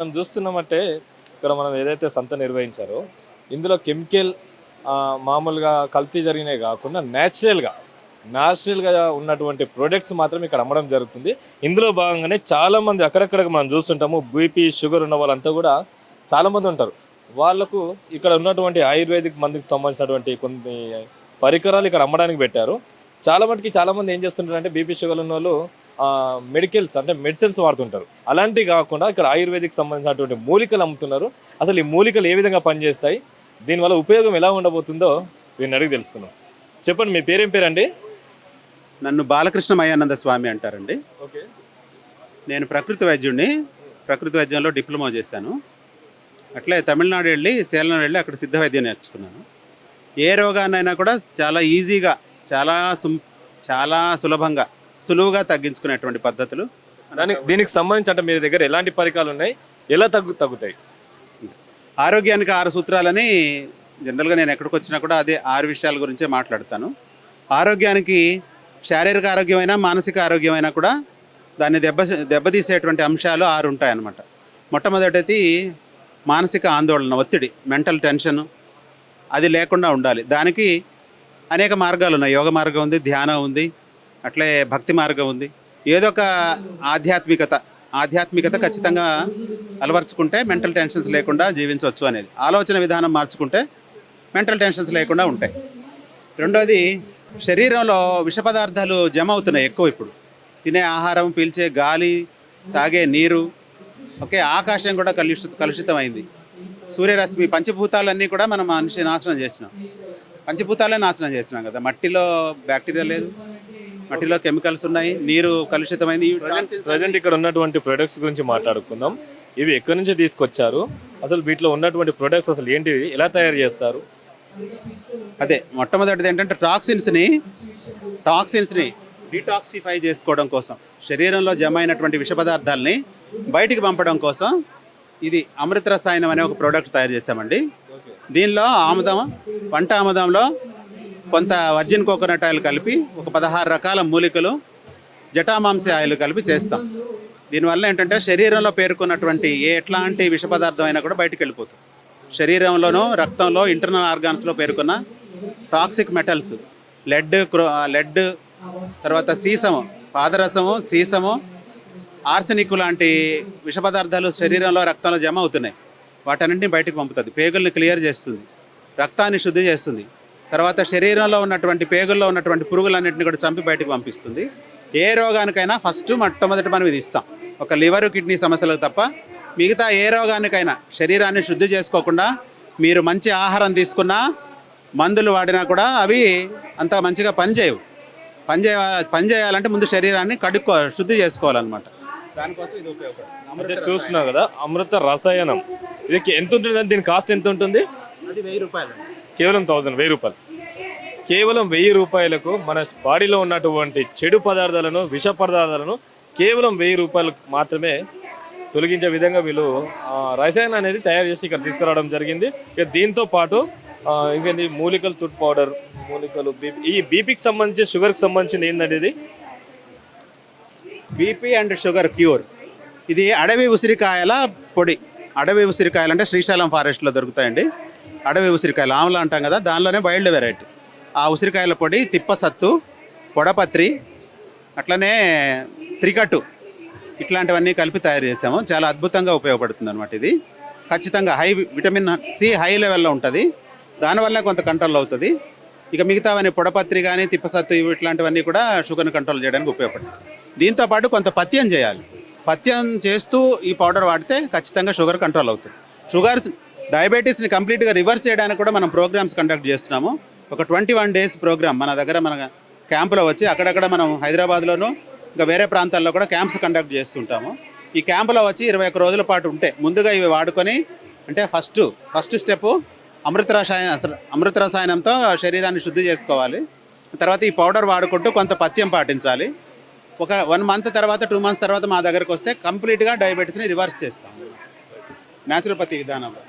మనం చూస్తున్నామంటే ఇక్కడ మనం ఏదైతే సంత నిర్వహించారో ఇందులో కెమికల్ మామూలుగా కల్తీ జరిగినవి కాకుండా న్యాచురల్గా న్యాచురల్గా ఉన్నటువంటి ప్రొడక్ట్స్ మాత్రం ఇక్కడ అమ్మడం జరుగుతుంది. ఇందులో భాగంగానే చాలామంది అక్కడక్కడ మనం చూస్తుంటాము బీపీ షుగర్ ఉన్న వాళ్ళంతా కూడా చాలామంది ఉంటారు. వాళ్ళకు ఇక్కడ ఉన్నటువంటి ఆయుర్వేదిక్ మందికి సంబంధించినటువంటి కొన్ని పరికరాలు ఇక్కడ అమ్మడానికి పెట్టారు. చాలా మటుకి చాలామంది ఏం చేస్తుంటారంటే బీపీ షుగర్ ఉన్న వాళ్ళు మెడికల్స్ అంటే మెడిసిన్స్ వాడుతుంటారు. అలాంటివి కాకుండా ఇక్కడ ఆయుర్వేదిక్ సంబంధించినటువంటి మూలికలు అమ్ముతున్నారు. అసలు ఈ మూలికలు ఏ విధంగా పనిచేస్తాయి? దీనివల్ల ఉపయోగం ఎలా ఉండబోతుందో వీరిని అడిగి తెలుసుకుందాం. చెప్పండి మీ పేరేం పేరండి? నన్ను బాలకృష్ణ మయానంద స్వామి అంటారండి. ఓకే. నేను ప్రకృతి వైద్యుడిని. ప్రకృతి వైద్యంలో డిప్లొమా చేశాను. అట్లే తమిళనాడు వెళ్ళి సేలం వెళ్ళి అక్కడ సిద్ధ వైద్యం నేర్చుకున్నాను. ఏ రోగాన్నైనా కూడా చాలా ఈజీగా చాలా సుం చాలా సులభంగా సులువుగా తగ్గించుకునేటువంటి పద్ధతులు. దానికి దీనికి సంబంధించి అంటే మీ దగ్గర ఎలాంటి పరికరాలు ఉన్నాయి? ఎలా తగ్గు తగ్గుతాయి? ఆరోగ్యానికి ఆరు సూత్రాలని జనరల్గా నేను ఎక్కడికి వచ్చినా కూడా అదే ఆరు విషయాల గురించే మాట్లాడతాను. ఆరోగ్యానికి శారీరక ఆరోగ్యమైనా మానసిక ఆరోగ్యమైనా కూడా దాన్ని దెబ్బ దెబ్బతీసేటువంటి అంశాలు ఆరు ఉంటాయన్నమాట. మొట్టమొదటిది మానసిక ఆందోళన ఒత్తిడి మెంటల్ టెన్షన్ అది లేకుండా ఉండాలి. దానికి అనేక మార్గాలు ఉన్నాయి. యోగ మార్గం ఉంది ధ్యానం ఉంది అట్లే భక్తి మార్గం ఉంది. ఏదో ఒక ఆధ్యాత్మికత ఆధ్యాత్మికత ఖచ్చితంగా అలవర్చుకుంటే మెంటల్ టెన్షన్స్ లేకుండా జీవించవచ్చు అనేది. ఆలోచన విధానం మార్చుకుంటే మెంటల్ టెన్షన్స్ లేకుండా ఉంటాయి. రెండోది శరీరంలో విష పదార్థాలు జమ అవుతున్నాయి ఎక్కువ ఇప్పుడు. తినే ఆహారం పీల్చే గాలి తాగే నీరు ఓకే ఆకాశం కూడా కలుషిత కలుషితమైంది. సూర్యరశ్మి పంచభూతాలన్నీ కూడా మనం మనిషి నాశనం చేసినాం. పంచభూతాలే నాశనం చేసినాం కదా. మట్టిలో బ్యాక్టీరియా లేదు. మట్టిలో కెమికల్స్ ఉన్నాయి నీరు కలుషితమైంది. ప్రజెంట్ ఇక్కడ ఉన్నటువంటి ప్రొడక్ట్స్ గురించి మాట్లాడుకుందాం. ఇవి ఎక్కడి నుంచి తీసుకొచ్చారు? అసలు వీటిలో ఉన్నటువంటి ప్రొడక్ట్స్ అసలు ఏంటివి? ఎలా తయారు చేస్తారు? అదే మొట్టమొదటిది ఏంటంటే టాక్సిన్స్ని టాక్సిన్స్ని డీటాక్సిఫై చేసుకోవడం కోసం శరీరంలో జమ అయినటువంటి విష పదార్థాలని బయటికి పంపడం కోసం ఇది అమృత రసాయనం అనే ఒక ప్రోడక్ట్ తయారు చేశామండి. దీనిలో ఆముదం వంట ఆముదంలో కొంత వర్జిన్ కోకోనట్ ఆయిల్ కలిపి ఒక పదహారు రకాల మూలికలు జటామాంసి ఆయిల్ కలిపి చేస్తాం. దీనివల్ల ఏంటంటే శరీరంలో పేర్కొన్నటువంటి ఏ ఎట్లాంటి విష పదార్థం అయినా కూడా బయటకు వెళ్ళిపోతుంది. శరీరంలోనూ రక్తంలో ఇంటర్నల్ ఆర్గాన్స్లో పేర్కొన్న టాక్సిక్ మెటల్స్ లెడ్ క్రో లెడ్ తర్వాత సీసము పాదరసము సీసము ఆర్సెనిక్ లాంటి విష పదార్థాలు శరీరంలో రక్తంలో జమ అవుతున్నాయి. వాటన్నింటిని బయటకు పంపుతుంది. పేగుల్ని క్లియర్ చేస్తుంది. రక్తాన్ని శుద్ధి చేస్తుంది. తర్వాత శరీరంలో ఉన్నటువంటి పేగుల్లో ఉన్నటువంటి పురుగులన్నింటిని కూడా చంపి బయటకు పంపిస్తుంది. ఏ రోగానికైనా ఫస్ట్ మొట్టమొదటి మనం ఇది ఇస్తాం. ఒక లివర్ కిడ్నీ సమస్యలకు తప్ప మిగతా ఏ రోగానికైనా శరీరాన్ని శుద్ధి చేసుకోకుండా మీరు మంచి ఆహారం తీసుకున్నా మందులు వాడినా కూడా అవి అంత మంచిగా పనిచేయవు. పని చేయ పని చేయాలంటే ముందు శరీరాన్ని కడుక్కో శుద్ధి చేసుకోవాలన్నమాట. దానికోసం ఇది ఉపయోగపడుతుంది. చూస్తున్నావు కదా అమృత రసాయనం. ఇది ఎంత ఉంటుంది దీని కాస్ట్ ఎంత ఉంటుంది? అది వెయ్యి రూపాయలు కేవలం థౌజండ్ వెయ్యి రూపాయలు. కేవలం వెయ్యి రూపాయలకు మన బాడీలో ఉన్నటువంటి చెడు పదార్థాలను విష పదార్థాలను కేవలం వెయ్యి రూపాయలకు మాత్రమే తొలగించే విధంగా వీళ్ళు రసాయనం అనేది తయారు చేసి ఇక్కడ తీసుకురావడం జరిగింది. ఇక దీంతో పాటు ఇంకేంటి మూలికలు తుట్ పౌడర్ మూలికలు బీపీ ఈ బీపీకి సంబంధించి షుగర్కి సంబంధించింది ఏంటంటే ఇది బీపీ అండ్ షుగర్ క్యూర్. ఇది అడవి ఉసిరికాయల పొడి. అడవి ఉసిరికాయలు అంటే శ్రీశైలం ఫారెస్ట్లో దొరుకుతాయండి. అడవి ఉసిరికాయలు ఆమ్లా అంటాం కదా దానిలోనే వైల్డ్ వెరైటీ ఆ ఉసిరికాయల పొడి తిప్పసత్తు పొడపత్రి అట్లనే త్రికట్టు ఇట్లాంటివన్నీ కలిపి తయారు చేసాము. చాలా అద్భుతంగా ఉపయోగపడుతుంది అనమాట ఇది. ఖచ్చితంగా హై విటమిన్ సి హై లెవెల్లో ఉంటుంది. దానివల్ల కొంత కంట్రోల్ అవుతుంది. ఇక మిగతావన్నీ పొడపత్రి కానీ తిప్పసత్తు ఇట్లాంటివన్నీ కూడా షుగర్ని కంట్రోల్ చేయడానికి ఉపయోగపడుతుంది దీంతో పాటు కొంత పత్యం చేయాలి. పత్యం చేస్తూ ఈ పౌడర్ వాడితే ఖచ్చితంగా షుగర్ కంట్రోల్ అవుతుంది. షుగర్ డయాబెటీస్ని కంప్లీట్గా రివర్స్ చేయడానికి కూడా మనం ప్రోగ్రామ్స్ కండక్ట్ చేస్తున్నాము. ఒక ట్వంటీ వన్ డేస్ ప్రోగ్రామ్ మన దగ్గర మన క్యాంపులో వచ్చి అక్కడక్కడ మనం హైదరాబాద్లోను ఇంకా వేరే ప్రాంతాల్లో కూడా క్యాంప్స్ కండక్ట్ చేస్తుంటాము. ఈ క్యాంపులో వచ్చి ఇరవై ఒక్క రోజుల పాటు ఉంటే ముందుగా ఇవి వాడుకొని అంటే ఫస్ట్ ఫస్ట్ స్టెప్ అమృత రసాయన అసలు అమృత రసాయనంతో శరీరాన్ని శుద్ధి చేసుకోవాలి. తర్వాత ఈ పౌడర్ వాడుకుంటూ కొంత పథ్యం పాటించాలి. ఒక వన్ మంత్ తర్వాత టూ మంత్స్ తర్వాత మా దగ్గరకు వస్తే కంప్లీట్గా డయాబెటీస్ని రివర్స్ చేస్తాం న్యాచురోపతి విధానంలో